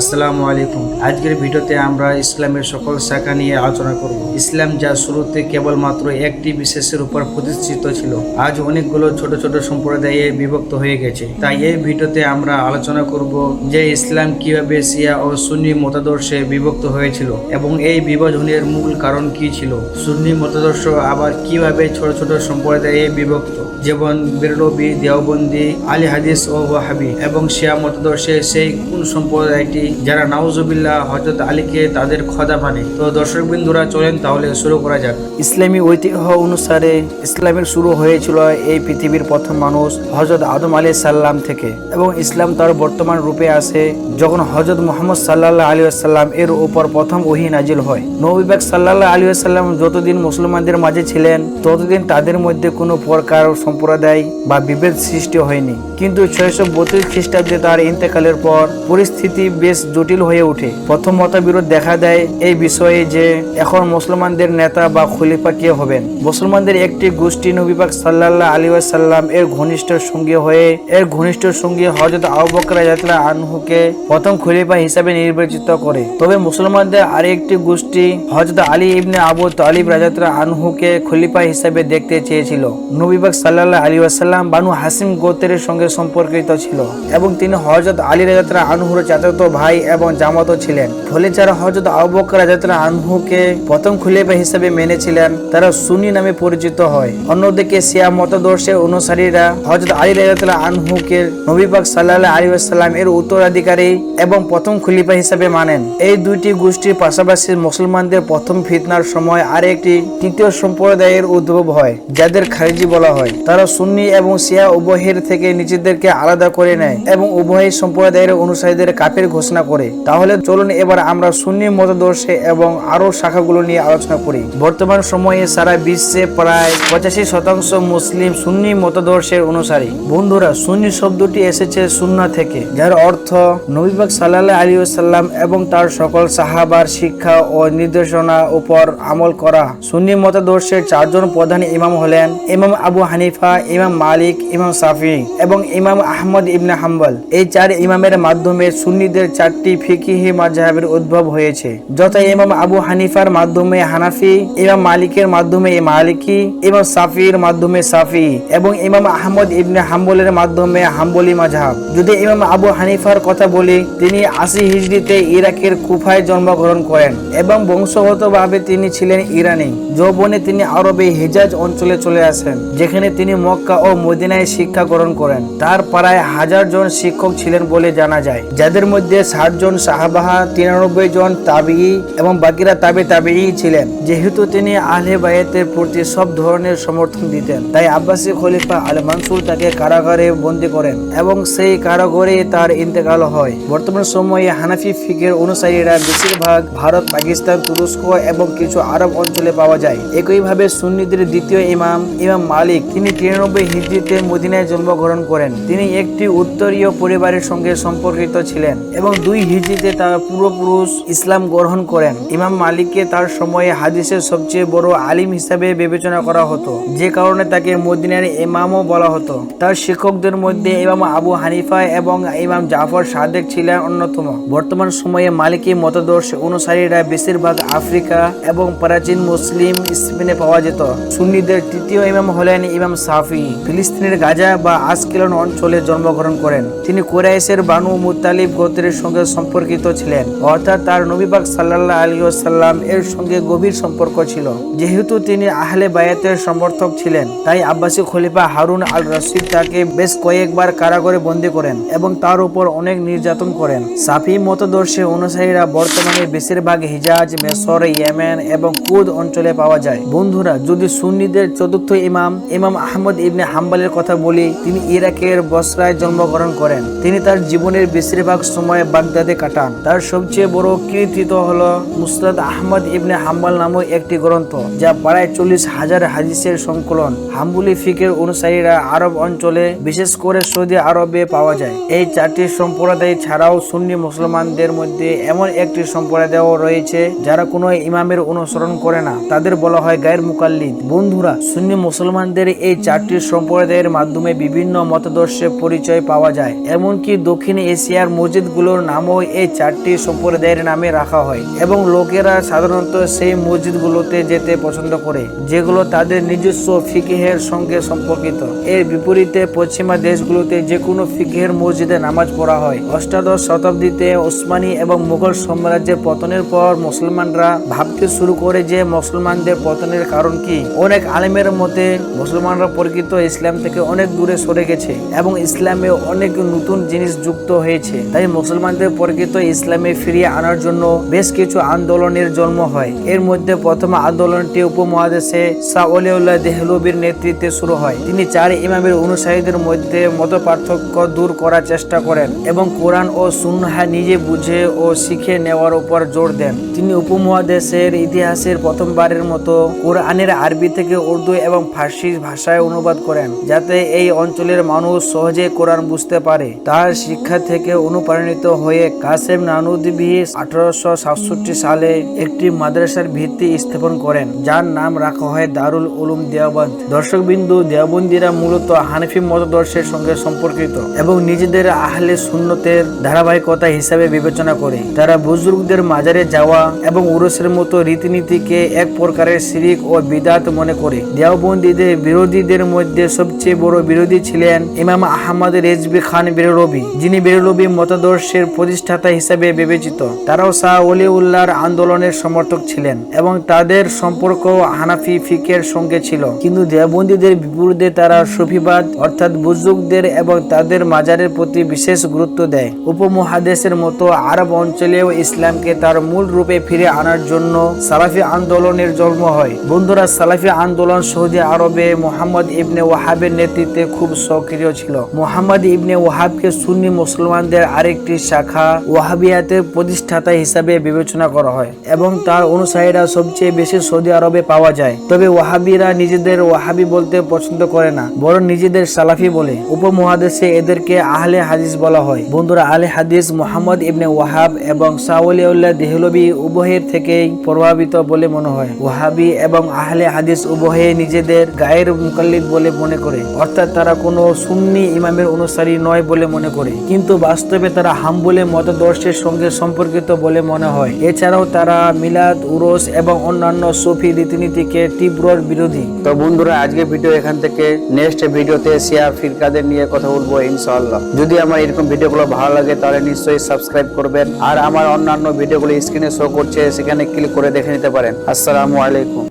আসসালামু আলাইকুম। আজকের ভিডিওতে আমরা ইসলামের সকল শাখা নিয়ে আলোচনা করব। ইসলাম যা শুরুতে কেবলমাত্র একটি বিশেষের উপর প্রতিষ্ঠিত ছিল, আজ অনেকগুলো ছোট ছোট সম্প্রদায়ে বিভক্ত হয়ে গেছে। তাই এই ভিডিওতে আমরা আলোচনা করব যে ইসলাম কীভাবে শিয়া ও সুন্নি মতাদর্শে বিভক্ত হয়েছিল এবং এই বিভাজনের মূল কারণ কি ছিল। সুন্নি মতাদর্শ আবার কীভাবে ছোট ছোট সম্প্রদায়ে বিভক্ত? যেমন বেরলবি দেওবন্দি, আলী হাদিস ও ওয়াহাবি এবং শিয়া মতাদর্শে সেই কোন সম্প্রদায়টি যারা নাউজুবিল্লাহ হজরত আলীকে তাদের খদা মানে। তো দর্শক বিন্দুরা, চলেন তাহলে শুরু করা যাক। ইসলামী ঐতিহ্য অনুসারে ইসলামের শুরু হয়েছিল এই পৃথিবীর প্রথম মানুষ হজরত আদম আলী সাল্লাম থেকে। এবং ইসলাম তার বর্তমান রূপে আসে যখন হজরত মোহাম্মদ সাল্লাহ আলী সাল্লাম এর উপর প্রথম ওহি নাজিল হয়। নবীবাগ সাল্লাহ আলী সাল্লাম যতদিন মুসলমানদের মাঝে ছিলেন, ততদিন তাদের মধ্যে কোনো প্রকার সম্প্রদায় বা বিভেদ সৃষ্টি হয়নি। কিন্তু ছয়শো বত্রিশ খ্রিস্টাব্দে তার ইন্তেকালের পর পরিস্থিতি বেশ জটিল হয়ে ওঠে। প্রথম মতবিরোধ দেখা দেয় এই বিষয়ে যে এখন মুসলমানদের নেতা বা খলিফা কে হবেন। মুসলমানদের একটি গোষ্ঠী নবীবাগ সাল্লাহ আলী সাল্লাম এর ঘনিষ্ঠ সঙ্গী হয়ে এর ঘনিষ্ঠ সঙ্গী হজরত আবকরা আনহুকে প্রথম খলিফা হিসাবে নির্বাচিত করে। তবে মুসলমানদের আরেকটি গোষ্ঠী হজরত আলী ইবনে আবু তালিব রাজাত্রা আনহুকে খলিফা হিসাবে দেখতে চেয়েছিল। নবীবাগ সাল্লাহ আলী আসাল্লাম বানু হাসিম গোত্রের সঙ্গে সম্পর্কিত ছিল এবং তিনি হজরত আলী রাজাত্রা আনহুর চাচাতো ভাই এবং জামাতো ছিলেন। ফলে যারা হজরত আবক রাজাত্রা আনহুকে প্রথম খলিফা হিসাবে মেনেছিলেন। তারা সুনি নামে পরিচিত হয়। অন্যদিকে সিয়া মতদর্শের অনুসারীরা হজরত আলী রাজাত্রা আনহুকে নবীবাগ সাল্লাহ আলী আসাল্লাম এর উত্তরাধিকারী এবং প্রথম খলিফা হিসাবে মানেন। এই দুইটি গোষ্ঠীর পাশাপাশি মুসলমানদের প্রথম ফিতনার সময় আরেকটি তৃতীয় সম্প্রদায়ের উদ্ভব হয়, যাদের খারিজি বলা হয়। তারা সুন্নি এবং শিয়া উভয়ের থেকে নিজেদেরকে আলাদা করে নেয় এবং উভয় সম্প্রদায়ের অনুসারীদের কাপের ঘোষণা করে। তাহলে চলুন এবার আমরা সুন্নি মতদর্শে এবং আরও শাখাগুলো নিয়ে আলোচনা করি। বর্তমান সময়ে সারা বিশ্বে প্রায় পঁচাশি শতাংশ মুসলিম সুন্নি মতদর্শের অনুসারী। বন্ধুরা, সুন্নি শব্দটি এসেছে সুন্না থেকে, যার অর্থ নবীবাগ সাল্লাহ আলী সাল্লাম এবং তার সকল সাহাবার শিক্ষা ও নির্দেশনা উপর আমল করা। সুন্নি মতাদর্শের চারজন প্রধান ইমাম হলেন ইমাম আবু হানিফা, ইমাম মালিক, ইমাম সাফি এবং ইমাম আহমদ ইবনে হাম্বল। এই চার ইমামের মাধ্যমে সুন্নিদের চারটি ফিকিহি মাযহাবের উদ্ভব হয়েছে যথা ইমাম আবু হানিফার মাধ্যমে হানাফি, ইমাম মালিকের মাধ্যমে মালিকি, ইমাম সাফির মাধ্যমে সাফি এবং ইমাম আহমদ ইবনে হাম্বলের মাধ্যমে হাম্বলি মাযহাব। যদি ইমাম আবু হানিফার কথা বলি, তিনি আশি হিজড়িতে ইরাকের কুফায় জন্মগ্রহণ করেন এবং বংশগতভাবে তিনি ছিলেন ইরানি। যৌবনে তিনি আরবে হিজাজ অঞ্চলে চলে আসেন, যেখানে তিনি মক্কা ও মদিনায় শিক্ষা গ্রহণ করেন। তার প্রায় হাজার জন শিক্ষক ছিলেন বলে জানা যায়, যাদের মধ্যে ষাট জন সাহাবাহা, তিরানব্বই জন তাবিই এবং বাকিরা তাবে তাবিই ছিলেন। যেহেতু তিনি আহলে বায়েতের প্রতি সব ধরনের সমর্থন দিতেন, তাই আব্বাসী খলিফা আল মানসুর তাকে কারাগারে বন্দী করেন এবং সেই কারাগারে তার ইন্তেকাল হয়। বর্তমান সময়ে হানাফি ফিকের অনুসারীরা বেশিরভাগ ভারত, পাকিস্তান, তুরস্ক এবং কিছু আরব অঞ্চলে পাওয়া যায়। একইভাবে সুন্নিদের দ্বিতীয় ইমাম ইমাম মালিক, তিনি তিরানব্বই হিজড়িতে মদিনায় জন্মগ্রহণ করেন। তিনি একটি উত্তরীয় পরিবারের সঙ্গে সম্পর্কিত ছিলেন এবং দুই হিজড়িতে তার পূর্বপুরুষ ইসলাম গ্রহণ করেন। ইমাম মালিককে তার সময়ে হাদিসের সবচেয়ে বড় আলিম হিসাবে বিবেচনা করা হতো, যে কারণে তাকে মদিনার ইমামও বলা হতো। তার শিক্ষকদের মধ্যে ইমাম আবু হানিফা এবং ইমাম জাফর সাদেক ছিলেন অন্যতম। বর্তমান সময়ে মালিকি মতদর্শ অনুসারীরা বেশিরভাগ আফ্রিকা এবং প্রাচীন মুসলিম স্পেনে পাওয়া যেত। সুন্নিদের তৃতীয় ইমাম হলেন ইমাম সাফি। ফিলিস্তিনের গাজা বা আসকেলন অঞ্চলে জন্মগ্রহণ করেন। তিনি কোরাইশের বানু মুতালিব গোত্রের সঙ্গে সম্পর্কিত ছিলেন। অর্থাৎ তার নবীবাগ সাল্লাহ আলী সাল্লাম এর সঙ্গে গভীর সম্পর্ক ছিল। যেহেতু তিনি আহলে বায়াতের সমর্থক ছিলেন, তাই আব্বাসী খলিফা হারুন আল রশিদ তাকে বেশ কয়েকবার কারাগারে বন্দী করেন এবং তার উপর অনেক নির্যাতন করেন। সাফি মতদর্শী অনুসারীরা বর্তমানে বেশিরভাগ হিজাজ, মেসর, ইয়েমেন এবং কুদ অঞ্চলে পাওয়া যায়। বন্ধুরা, যদি সুন্নিদের চতুর্থ ইমাম ইমাম আহমদ ইবনে হাম্বালের কথা বলি, তিনি ইরাকের বসরায় জন্মগ্রহণ করেন। তিনি তার জীবনের বেশিরভাগ সময় বাগদাদে কাটান। তার সবচেয়ে বড় কৃতিত্ব হল মুসরাদ আহমদ ইবনে হাম্বাল নামক একটি গ্রন্থ, যা প্রায় চল্লিশ হাজার হাদিসের সংকলন। হাম্বুলি ফিকের অনুসারীরা আরব অঞ্চলে, বিশেষ করে সৌদি আরবে পাওয়া যায়। এই চারটি সম্প্রদায় ছাড়াও সুন্নি মুসলমানদের মধ্যে এমন একটি সম্প্রদায়ও রয়েছে, যারা কোনো ইমামের অনুসরণ করে না। তাদের বলা হয় গায়ের মুকাল্লিদ। বন্ধুরা, সুন্নি মুসলমানদের এই চারটি সম্প্রদায়ের মাধ্যমে বিভিন্ন মতাদর্শের পরিচয় পাওয়া যায়। এমনকি দক্ষিণ এশিয়ার মসজিদগুলোর নামও এই চারটি সম্প্রদায়ের নামে রাখা হয় এবং লোকেরা সাধারণত সেই মসজিদগুলোতে যেতে পছন্দ করে, যেগুলো তাদের নিজস্ব ফিকিহের সঙ্গে সম্পর্কিত। এর বিপরীতে পশ্চিমা দেশগুলোতে যে কোনো ফিকিহের মসজিদে নামাজ পড়া হয়। অষ্টাদশ শতাব্দীতে ওসমানী এবং মুঘল সাম্রাজ্যের পতনের পর মুসলমানরা ভাবতে শুরু করে যে মুসলমানদের পতনের কারণ কি। অনেক আলেমের মতে, মুসলমানরা প্রকৃত ইসলাম থেকে অনেক দূরে সরে গেছে এবং ইসলামে অনেক নতুন জিনিস যুক্ত হয়েছে। তাই মুসলমানদের প্রকৃত ইসলামে ফিরিয়ে আনার জন্য বেশ কিছু আন্দোলনের জন্ম হয়। এর মধ্যে প্রথম আন্দোলনটি উপমহাদেশে শাহ অলিউল্লাহ দেহলবির নেতৃত্বে শুরু হয়। তিনি চার ইমামের অনুসারীদের মধ্যে মত পার্থক্য দূর করার চেষ্টা করেন এবং কোরআন ও সুন্নাহা নিজে বুঝে ও শিখে নেওয়ার উপর জোর দেন। তিনি উপমহাদেশের ইতিহাসের প্রথমবারের মতো কোরআনের আরবি থেকে উর্দু এবং ফার্সি ভাষায় অনুবাদ করেন, যাতে এই অঞ্চলের মানুষ সহজে কোরআন বুঝতে পারে। তার শিক্ষা থেকে অনুপ্রাণিত হয়ে কাসেম নানুদ্দিবি আঠারোশো সাতষট্টি সালে একটি মাদ্রাসার ভিত্তি স্থাপন করেন, যার নাম রাখা হয় দারুল উলুম দেওবন্দ। দর্শকবিন্দু, দেওবন্দিরা মূলত হানফি মতদর্শের সঙ্গে সম্পর্কিত এবং নিজেদের আহলে সুন্নতের ধারাবাহিকতা হিসাবে বিবেচনা করে। তারা বুজুর্গদের মাজারে যাওয়া এবং উরসের মতো রীতিনীতিকে এক প্রকারের শিরিক ও বিদাত মনে করে। দেওবন্দীদের বিরোধীদের মধ্যে সবচেয়ে বড় বিরোধী ছিলেন ইমাম আহমদ রেজবি খান বেরলবি, যিনি বেরলবি মতাদর্শের প্রতিষ্ঠাতা হিসেবে বিবেচিত। তারাও শাহ অলিউল্লাহর আন্দোলনের সমর্থক ছিলেন এবং তাদের সম্পর্ক হানাফি ফিকের সঙ্গে ছিল। কিন্তু দেওবন্দীদের বিপরীতে তারা সুফিবাদ, অর্থাৎ বুজুর্গদের এবং তাদের মাজারের প্রতি বিশেষ গুরুত্ব দেয়। উপমহাদেশের মতো আরব অঞ্চলেও ইসলামকে তার মূল রূপে ফিরে আনার জন্য সালাফি আন্দোলনের জন্ম হয়। বন্ধুরা, সালাফি আন্দোলন সৌদি আরবে মোহাম্মদ ইবনে ওয়াহাবের নেতৃত্বে খুব সক্রিয় ছিল। মোহাম্মদ ইবনে ওয়াহাবকে সুন্নি মুসলমানদের আরেকটি শাখা ওয়াহাবিয়াতের প্রতিষ্ঠাতা হিসাবে বিবেচনা করা হয় এবং তার অনুসারীরা সবচেয়ে বেশি সৌদি আরবে পাওয়া যায়। তবে ওয়াহাবিরা নিজেদের ওয়াহাবি বলতে পছন্দ করে না, বরং নিজেদের সালাফি বলে। উপমহাদেশে এদেরকে আহলে হাদিস বলা হয়। বন্ধুরা, আহলে হাদিস মোহাম্মদ ইবনে ওয়াহাব এবং সাউলিউল্লাহ দেহলবি উভয়ের থেকেই প্রভাবিত বলে মনে হয়। ওয়াহাবি এবং আহলে হাদিস উভয়ে নিজেদের গায়ের মুকাল্লিদ বলে মনে করে। অর্থাৎ তারা কোনো সুন্নি ইমামের অনুসারী নয় বলে মনে করে। কিন্তু বাস্তবে তারা হাম্বলে মতদর্শের সঙ্গে সম্পর্কিত বলে মনে হয়। এছাড়াও তারা মিলাদ, উরস এবং অন্যান্য সুফি রীতিনীতিকে তীব্র বিরোধী। তো বন্ধুরা, আজকে ভিডিও এখান থেকে নেক্সট ভিডিওতে শেয়ার ফিরকাদের নিয়ে কথা বলব ইনশাআল্লাহ। যদি আমার এরকম ভিডিওগুলো ভালো লাগে, তাহলে নিশ্চয়ই সাবস্ক্রাইব করবেন। আর আমার অন্যান্য ভিডিওগুলো স্ক্রিনে শো করছে, সেখানে ক্লিক করে দেখে নিতে পারেন। আসসালামু আলাইকুম।